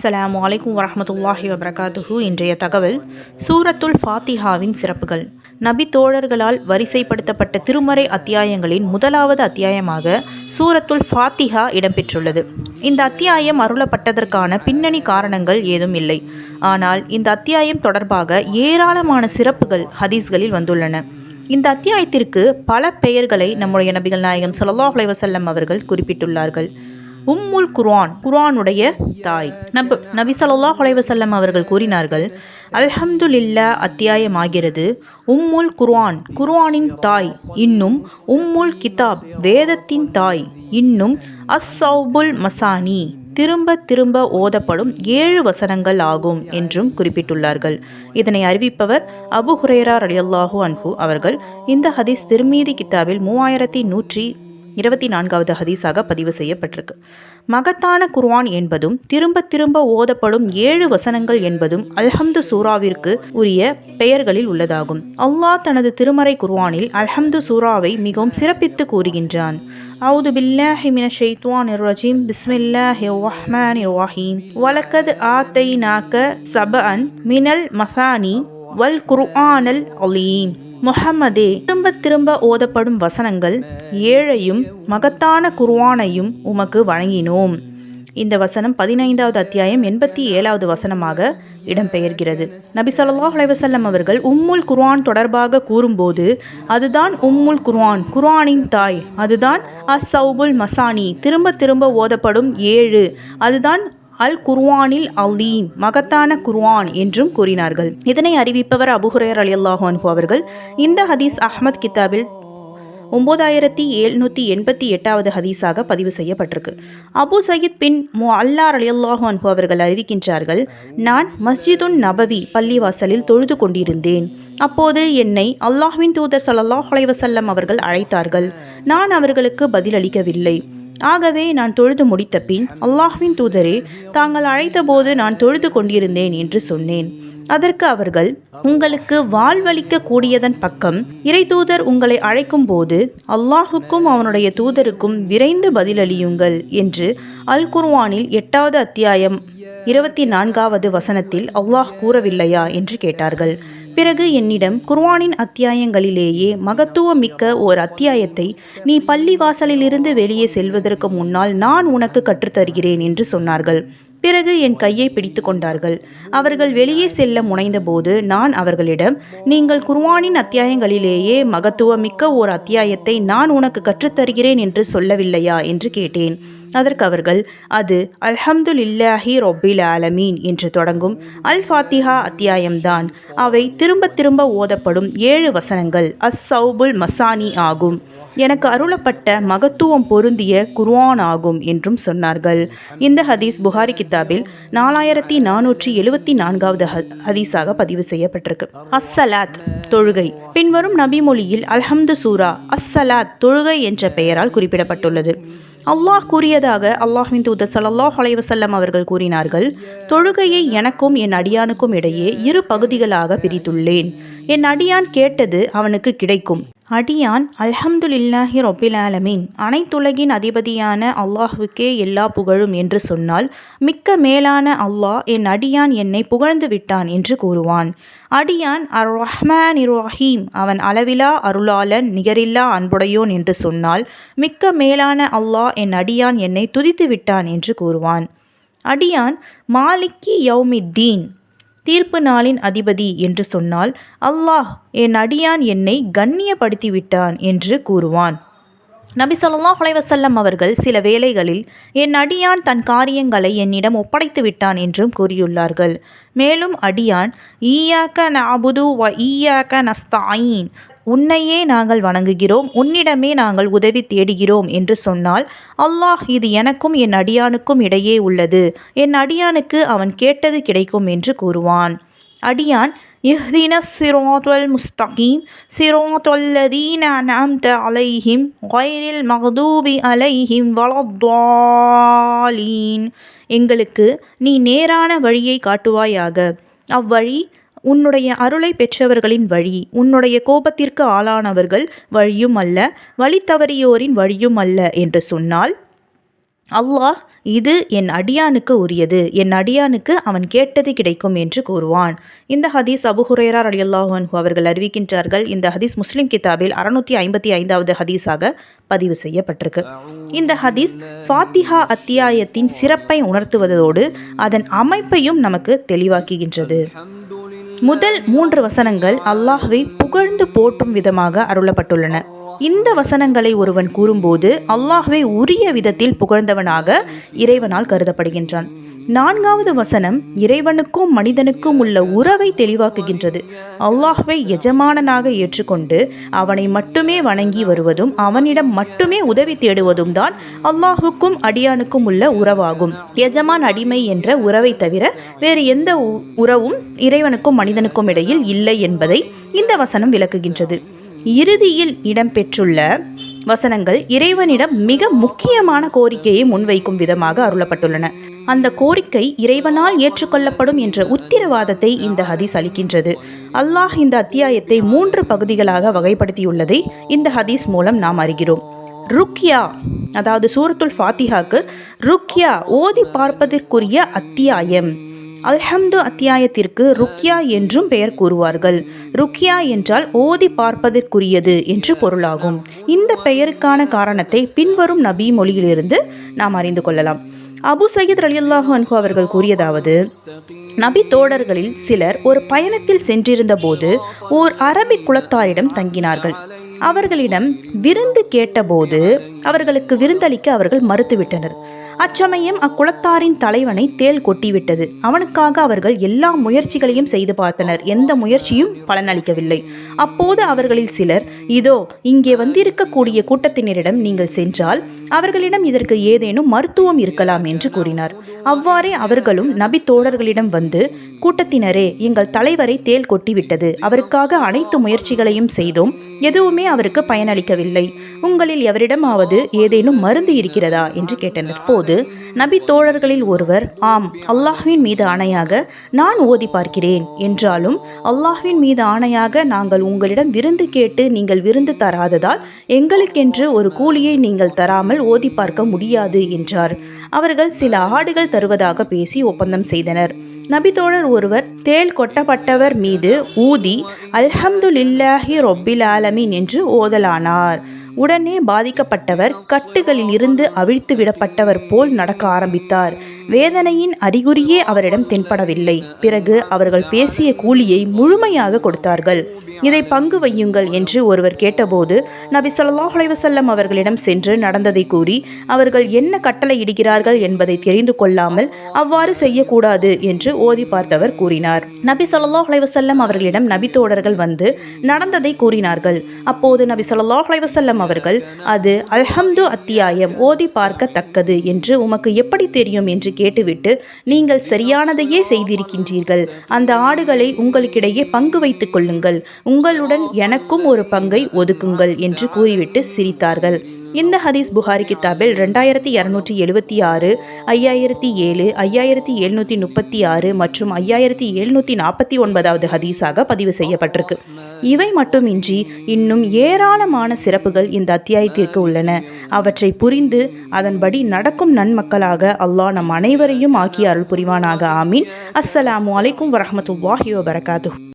அஸ்ஸலாமு அலைக்கும் வரமத்துல்லாஹி வபரகாத்துஹு. இன்றைய தகவல் சூரத்துல் ஃபாத்திஹாவின் சிறப்புகள். நபி தோழர்களால் வரிசைப்படுத்தப்பட்ட திருமறை அத்தியாயங்களின் முதலாவது அத்தியாயமாக சூரத்துல் ஃபாத்திஹா இடம்பெற்றுள்ளது. இந்த அத்தியாயம் அருளப்பட்டதற்கான பின்னணி காரணங்கள் ஏதும் இல்லை. ஆனால் இந்த அத்தியாயம் தொடர்பாக ஏராளமான சிறப்புகள் ஹதீஸ்களில் வந்துள்ளன. இந்த அத்தியாயத்திற்கு பல பெயர்களை நம்முடைய நபிகள் நாயகம் ஸல்லல்லாஹு அலைஹி அவர்கள் குறிப்பிட்டுள்ளார்கள். உம்முல் குர்ஆன் குர்ஆனுடைய தாய். நபு நபி சல்லா அலைஹி அவர்கள் கூறினார்கள் அல்ஹம்துலில்லா அத்தியாயமாகிறது. உம்முல் குர்ஆன் குர்ஆனின் தாய் இன்னும் உம்முல் கிதாப் வேதத்தின் தாய் இன்னும் அஸ்ஸௌபுல் மசானி திரும்ப திரும்ப ஓதப்படும் ஏழு வசனங்கள் ஆகும் என்றும் குறிப்பிட்டுள்ளார்கள். இதனை அறிவிப்பவர் அபு ஹுரேரா அலியல்லாஹூ அன்ஹு அவர்கள். இந்த ஹதீஸ் திருமீதி கித்தாபில் மூவாயிரத்தி நூற்றி இருபத்தி நான்காவது ஹதீஸாக பதிவு செய்யப்பட்டிருக்கு. மகத்தான குர்வான் என்பதும் திரும்ப திரும்ப ஓதப்படும் ஏழு வசனங்கள் என்பதும் அல்ஹம்து சூராவிற்கு உரிய பெயர்களில் உள்ளதாகும். அல்லாஹ் தனது திருமறை குர்வானில் அல்ஹம்து சூராவை மிகவும் சிறப்பித்து கூறுகின்றான். அவுது بالله من الشيطان الرجيم بسم الله الرحمن வலக்கது ஆத்தை آتيناك سبعا மினல் المثاني வல் குர்ஆனல் முஹம்மதே திரும்ப திரும்ப ஓதப்படும் வசனங்கள் ஏழையும் மகத்தான குர்வானையும் உமக்கு வழங்கினோம். இந்த வசனம் பதினைந்தாவது அத்தியாயம் எண்பத்தி ஏழாவது வசனமாக இடம்பெயர்கிறது. நபி ஸல்லல்லாஹு அலைவசல்லம் அவர்கள் உம்முல் குர்ஆன் தொடர்பாக கூறும்போது அதுதான் உம்முல் குர்ஆன் குர்ஆனின் தாய் அதுதான் அஸ் மசானி திரும்ப திரும்ப ஓதப்படும் ஏழு அதுதான் அல் குர்வானில் அலீம் மகத்தான குர்வான் என்றும் கூறினார்கள். இதனை அறிவிப்பவர் அபுஹுரேர் அலி அல்லாஹு அன்பு அவர்கள். இந்த ஹதீஸ் அஹ்மத் கித்தாபில் ஒம்பதாயிரத்தி எழுநூற்றி எண்பத்தி எட்டாவது ஹதீஸாக பதிவு செய்யப்பட்டிருக்கு. அபு சயீத் பின் மு அல்லார் அலியல்லாஹு அன்பு அவர்கள் அறிவிக்கின்றார்கள் நான் மஸ்ஜிதுன் நபவி பள்ளிவாசலில் தொழுது கொண்டிருந்தேன். அப்போது என்னை அல்லாஹ்வின் தூதர் சல்லாஹ் அலைவசல்லம் அவர்கள் அழைத்தார்கள். நான் அவர்களுக்கு பதிலளிக்கவில்லை. ஆகவே நான் தொழுது முடித்த பின் அல்லாஹ்வின் தூதரே தாங்கள் அழைத்தபோது நான் தொழுது கொண்டிருந்தேன் என்று சொன்னேன். அதற்கு அவர்கள் உங்களுக்கு வாழ்வளிக்க கூடியதன் பக்கம் இறை தூதர் உங்களை அழைக்கும் போது அல்லாஹுக்கும் அவனுடைய தூதருக்கும் விரைந்து பதிலளியுங்கள் என்று அல் குர்வானில் எட்டாவது அத்தியாயம் இருபத்தி நான்காவது வசனத்தில் அல்லாஹ் கூறவில்லையா என்று கேட்டார்கள். பிறகு என்னிடம் குர்வானின் அத்தியாயங்களிலேயே மகத்துவமிக்க ஓர் அத்தியாயத்தை நீ பள்ளி வாசலிலிருந்து வெளியே செல்வதற்கு முன்னால் நான் உனக்கு கற்றுத்தருகிறேன் என்று சொன்னார்கள். பிறகு என் கையை பிடித்து கொண்டார்கள். அவர்கள் வெளியே செல்ல முனைந்தபோது நான் அவர்களிடம் நீங்கள் குர்வானின் அத்தியாயங்களிலேயே மகத்துவமிக்க ஓர் அத்தியாயத்தை நான் உனக்கு கற்றுத்தருகிறேன் என்று சொல்லவில்லையா? என்று கேட்டேன். அதற்கு அவர்கள் அது அல்ஹம்துலில்லாஹி ரொபில் ஆலமீன் என்று தொடங்கும் அல் ஃபாத்திஹா அத்தியாயம்தான். அவை திரும்ப திரும்ப ஓதப்படும் ஏழு வசனங்கள். அஸ் சௌபுல் மசானி ஆகும். எனக்கு அருளப்பட்ட மகத்துவம் பொருந்திய குர்வான் ஆகும் என்றும் சொன்னார்கள். இந்த ஹதீஸ் புகாரி கித்தாபில் நாலாயிரத்தி நானூற்றி எழுபத்தி நான்காவது ஹதீஸாக பதிவு செய்யப்பட்டிருக்கு. அஸ்ஸலாத் தொழுகை. பின்வரும் நபிமொழியில் அல்ஹம்து சூரா அஸ்ஸலாத் தொழுகை என்ற பெயரால் குறிப்பிடப்பட்டுள்ளது. அல்லாஹ் கூறியதாக அல்லாஹ்வின் தூதர் சல்லாஹ் அலைவசல்லம் அவர்கள் கூறினார்கள் தொழுகையை எனக்கும் என் அடியானுக்கும் இடையே இரு பகுதிகளாக பிரித்துள்ளேன். என் அடியான் கேட்டது அவனுக்கு கிடைக்கும். அடியான் அல்ஹம்துலில்லாஹி ரொபில் ஆலமீன். அனைத்துலகின் அதிபதியான அல்லாஹுக்கே எல்லா புகழும் என்று சொன்னால் மிக்க மேலான அல்லாஹ் என் அடியான் என்னை புகழ்ந்து விட்டான் என்று கூறுவான். அடியான் அர் ரஹ்மான் ரஹீம் அவன் அளவிலா அருளாளன் நிகரில்லா அன்புடையோன் என்று சொன்னால் மிக்க மேலான அல்லாஹ் என் அடியான் என்னை துதித்து விட்டான் என்று கூறுவான். அடியான் மாலிக்கி யௌமித்தீன். தீர்ப்பு நாளின் அதிபதி என்று சொன்னால் அல்லாஹ் என் அடியான் என்னை கண்ணியப்படுத்தி விட்டான் என்று கூறுவான். நபி சொல்லாஹ் அலைவசல்லம் அவர்கள் சில வேளைகளில் என் அடியான் தன் காரியங்களை என்னிடம் ஒப்படைத்து விட்டான் என்றும் கூறியுள்ளார்கள். மேலும் அடியான் ஈயாக்க நாபுது வ ஈயாக்க நஸ்தாயின் உன்னையே நாங்கள் வணங்குகிறோம் உன்னிடமே நாங்கள் உதவி தேடுகிறோம் என்று சொன்னால் அல்லாஹ் இது எனக்கும் என் அடியானுக்கும் இடையே உள்ளது. என் அடியானுக்கு அவன் கேட்டது கிடைக்கும் என்று கூறுவான். அடியான் இஹ்தின சிரோத்வல் முஸ்தகீம் சிரோதொல்லதீன அனம்த அலைஹிம் கொயரில் மகதூபி அலைஹிம் வளத்வாலீன் எங்களுக்கு நீ நேரான வழியை காட்டுவாயாக. அவ்வழி உன்னுடைய அருளை பெற்றவர்களின் வழி உன்னுடைய கோபத்திற்கு ஆளானவர்கள் வழியும் அல்ல வழி தவறியோரின் வழியும் அல்ல என்று சொன்னால் அல்லாஹ் இது என் அடியானுக்கு உரியது. என் அடியானுக்கு அவன் கேட்டது கிடைக்கும் என்று கூறுவான். இந்த ஹதீஸ் அபு ஹுரேரா அலியல்லாஹு அவர்கள் அறிவிக்கின்றார்கள். இந்த ஹதீஸ் முஸ்லிம் கிதாபில் அறுநூத்தி ஐம்பத்தி ஐந்தாவது ஹதீஸாக பதிவு செய்யப்பட்டிருக்கு. இந்த ஹதீஸ் ஃபாத்திஹா அத்தியாயத்தின் சிறப்பை உணர்த்துவதோடு அதன் அமைப்பையும் நமக்கு தெளிவாக்குகின்றது. முதல் மூன்று வசனங்கள் அல்லாஹ்வை புகழ்ந்து போற்றும் விதமாக அருளப்பட்டுள்ளன. இந்த வசனங்களை ஒருவன் கூறும்போது அல்லாஹ்வை உரிய விதத்தில் புகழ்ந்தவனாக இறைவனால் கருதப்படுகின்றான். நான்காவது வசனம் இறைவனுக்கும் மனிதனுக்கும் உள்ள உறவை தெளிவாக்குகின்றது. அல்லாஹ்வை எஜமானனாக ஏற்றுக்கொண்டு அவனை மட்டுமே வணங்கி வருவதும் அவனிடம் மட்டுமே உதவி தேடுவதும் தான் அல்லாஹுக்கும் அடியானுக்கும் உள்ள உறவாகும். எஜமான் அடிமை என்ற உறவை தவிர வேறு எந்த உறவும் இறைவனுக்கும் மனிதனுக்கும் இடையில் இல்லை என்பதை இந்த வசனம் விளக்குகின்றது. இறுதியில் இடம்பெற்றுள்ள வசனங்கள் இறைவனிடம் மிக முக்கியமான கோரிக்கையை முன்வைக்கும் விதமாக அருளப்பட்டுள்ளன. அந்த கோரிக்கை இறைவனால் ஏற்றுக்கொள்ளப்படும் என்ற உத்திரவாதத்தை இந்த ஹதீஸ் அளிக்கின்றது. அல்லாஹ் இந்த அத்தியாயத்தை மூன்று பகுதிகளாக வகைப்படுத்தியுள்ளதை இந்த ஹதீஸ் மூலம் நாம் அறிகிறோம். ருக்யா அதாவது சூரத்துல் ஃபாத்திஹாக்கு ருக்யா ஓதி பார்ப்பதற்குரிய அத்தியாயம். அல்ஹம்து அத்தியாயத்திற்கு ருக்யா என்றும் பெயர் கூறுவார்கள். ருக்யா என்றால் ஓதி பார்ப்பதற்குரியது என்று பொருளாகும். இந்த பெயருக்கான காரணத்தை பின்வரும் நபி மொழியிலிருந்து நாம் அறிந்து கொள்ளலாம். அபு சயீத் அலியல்லாஹு அன்ஹு அவர்கள் கூறியதாவது நபி தோடர்களில் சிலர் ஒரு பயணத்தில் சென்றிருந்த போது ஓர் அரபிக் குலத்தாரிடம் தங்கினார்கள். அவர்களிடம் விருந்து கேட்டபோது அவர்களுக்கு விருந்தளிக்க அவர்கள் மறுத்துவிட்டனர். அச்சமயம் அக்குளத்தாரின் தலைவனை தேல் கொட்டிவிட்டது. அவனுக்காக அவர்கள் எல்லா முயற்சிகளையும் செய்து பார்த்தனர். எந்த முயற்சியும் பலனளிக்கவில்லை. அப்போது அவர்களில் சிலர் இதோ இங்கே வந்திருக்கக்கூடிய கூட்டத்தினரிடம் நீங்கள் சென்றால் அவர்களிடம் இதற்கு ஏதேனும் மருத்துவம் இருக்கலாம் என்று கூறினார். அவ்வாறே அவர்களும் நபி தோழர்களிடம் வந்து கூட்டத்தினரே எங்கள் தலைவரை தேல் கொட்டிவிட்டது. அவருக்காக அனைத்து முயற்சிகளையும் செய்தோம். எதுவுமே அவருக்கு பயனளிக்கவில்லை. உங்களில் எவரிடமாவது ஏதேனும் மருந்து இருக்கிறதா? என்று கேட்டனர். போது நபி தோழர்களில் ஒருவர் ஆம் அல்லாஹ்வின் மீது ஆணையாக நான் ஓதி பார்க்கிறேன் என்றாலும் அல்லாஹ்வின் மீது ஆணையாக நாங்கள் உங்களிடம் விருந்து கேட்டு நீங்கள் விருந்து தராததால் எங்களுக்கென்று ஒரு கூலியை நீங்கள் தராமல் ஓதி பார்க்க முடியாது என்றார். அவர்கள் சில ஆடுகள் தருவதாக பேசி ஒப்பந்தம் செய்தனர். நபித்தோழர் ஒருவர் தேல் கொட்டப்பட்டவர் மீது ஊதி அல்ஹம்துலில்லாஹி ரொப்பில் ஆலமின் என்று ஓதலானார். உடனே பாதிக்கப்பட்டவர் கட்டுகளில் இருந்து அவிழ்த்து விடப்பட்டவர் போல் நடக்க ஆரம்பித்தார். வேதனையின் அறிகுறியே அவரிடம் தென்படவில்லை. பிறகு அவர்கள் பேசிய கூலியை முழுமையாக கொடுத்தார்கள். இதை பங்கு வையுங்கள் என்று ஒருவர் கேட்டபோது நபி சொல்லாஹ் அலைவசல்லம் அவர்களிடம் சென்று நடந்ததை கூறி அவர்கள் என்ன கட்டளை இடுகிறார்கள் என்பதை தெரிந்து கொள்ளாமல் அவ்வாறு செய்யக்கூடாது என்று ஓதி பார்த்தவர் கூறினார். நபி சொல்லாஹ் அலைவசல்லம் அவர்களிடம் நபி தோழர்கள் வந்து நடந்ததை கூறினார்கள். அப்போது நபி சொல்லாஹ் அலைவசல்லம் அவர்கள் அது அல்ஹம்து அத்தியாயம் ஓதி பார்க்கத்தக்கது என்று உமக்கு எப்படி தெரியும்? என்று கேட்டுவிட்டு நீங்கள் சரியானதையே செய்திருக்கின்றீர்கள். அந்த ஆடுகளை உங்களுக்கிடையே பங்கு வைத்துக் கொள்ளுங்கள். உங்களுடன் எனக்கும் ஒரு பங்கை ஒதுக்குங்கள் என்று என்று கூறிவிட்டு சிரித்தார்கள். இந்த ஹதீஸ் புகாரி கித்தாபில் ரெண்டாயிரத்தி இரநூற்றி எழுபத்தி ஆறு ஐயாயிரத்தி ஏழு ஐயாயிரத்தி எழுநூற்றி முப்பத்தி ஆறு மற்றும் ஐயாயிரத்தி எழுநூற்றி நாற்பத்தி ஒன்பதாவது ஹதீஸாக பதிவு செய்யப்பட்டிருக்கு. இவை மட்டுமின்றி இன்னும் ஏராளமான சிறப்புகள் இந்த அத்தியாயத்திற்கு உள்ளன. அவற்றை புரிந்து அதன்படி நடக்கும் நன்மக்களாக அல்லாஹ் நம் அனைவரையும் ஆக்கி அருள் புரிவானாக. ஆமீன். அஸ்ஸலாமு அலைக்கும் வரமத்துல்லாஹி வபரகாத்து